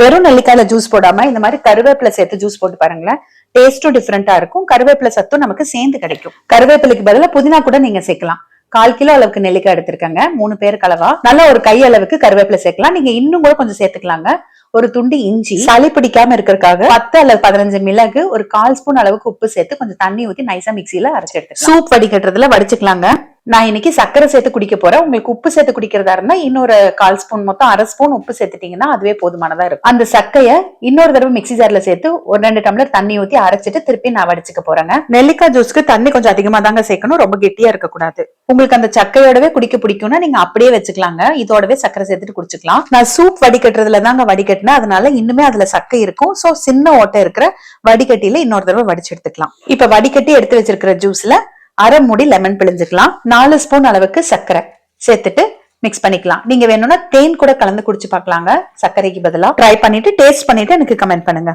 வெறும் நெல்லிக்காயில ஜூஸ் போடாம இந்த மாதிரி கருவேப்பிலை சேர்த்து ஜூஸ் போட்டு பாருங்களேன். டேஸ்டும் டிஃப்ரெண்டா இருக்கும். கருவேப்பிலை சத்தும் நமக்கு சேர்ந்து கிடைக்கும். கருவேப்பிலைக்கு பதிலா புதினா கூட நீங்க சேர்க்கலாம். கால் கிலோ அளவுக்கு நெல்லிக்காய் எடுத்திருக்கங்க. மூணு பேருக்கு அளவா நல்லா ஒரு கை அளவுக்கு கருவேப்பிலை சேர்க்கலாம். நீங்க இன்னும் கூட கொஞ்சம் சேர்த்துக்கலாங்க. ஒரு துண்டு இஞ்சி. சளி பிடிக்காம இருக்கிறதுக்காக பத்து அல்லது பதினஞ்சு மிளகு ஒரு கால் ஸ்பூன் அளவுக்கு உப்பு சேர்த்து கொஞ்சம் தண்ணி ஊத்தி நைஸா மிக்சியில அரைச்சு எடுத்து சூப் வடிகட்டுறதுல வடிச்சுக்கலாங்க. நான் இன்னைக்கு சக்கரை சேர்த்து குடிக்க போறேன். உங்களுக்கு உப்பு சேர்த்து குடிக்கிறதா இருந்தா இன்னொரு கால் ஸ்பூன் மொத்தம் அரை ஸ்பூன் உப்பு சேர்த்துட்டீங்கன்னா அதுவே போதுமானதா இருக்கும். அந்த சக்கையை இன்னொரு தடவை மிக்ஸி ஜார்ல சேர்த்து ஒரு ரெண்டு டம்ளர் தண்ணி ஊத்தி அரைச்சிட்டு திருப்பி நான் வடிச்சுக்க போறேங்க. நெல்லிக்காய் ஜூஸ்க்கு தண்ணி கொஞ்சம் அதிகமா தாங்க சேர்க்கணும். ரொம்ப கெட்டியா இருக்க கூடாது உங்களுக்கு அந்த சக்கையோடவே குடிக்க பிடிக்கும்னா நீங்க அப்படியே வச்சுக்கலாங்க. இதோடவே சக்கரை சேர்த்துட்டு குடிச்சுக்கலாம். நான் சூப் வடிகட்டுறதுல தாங்க வடிகட்டினேன். அதனால இன்னுமே அதுல சக்கை இருக்கும். சோ சின்ன ஓட்டை இருக்கிற வடிகட்டியில இன்னொரு தடவை வடிச்சு எடுத்துக்கலாம். இப்ப வடிகட்டி எடுத்து வச்சிருக்கிற ஜூஸ்ல அரை மூடி லெமன் பிழிஞ்சுக்கலாம். நாலு ஸ்பூன் அளவுக்கு சர்க்கரை சேர்த்துட்டு மிக்ஸ் பண்ணிக்கலாம். நீங்க வேணும்னா தேன் கூட கலந்து குடிச்சு பார்க்கலாங்க. சர்க்கரைக்கு பதிலா ட்ரை பண்ணிட்டு டேஸ்ட் பண்ணிட்டு எனக்கு கமெண்ட் பண்ணுங்க.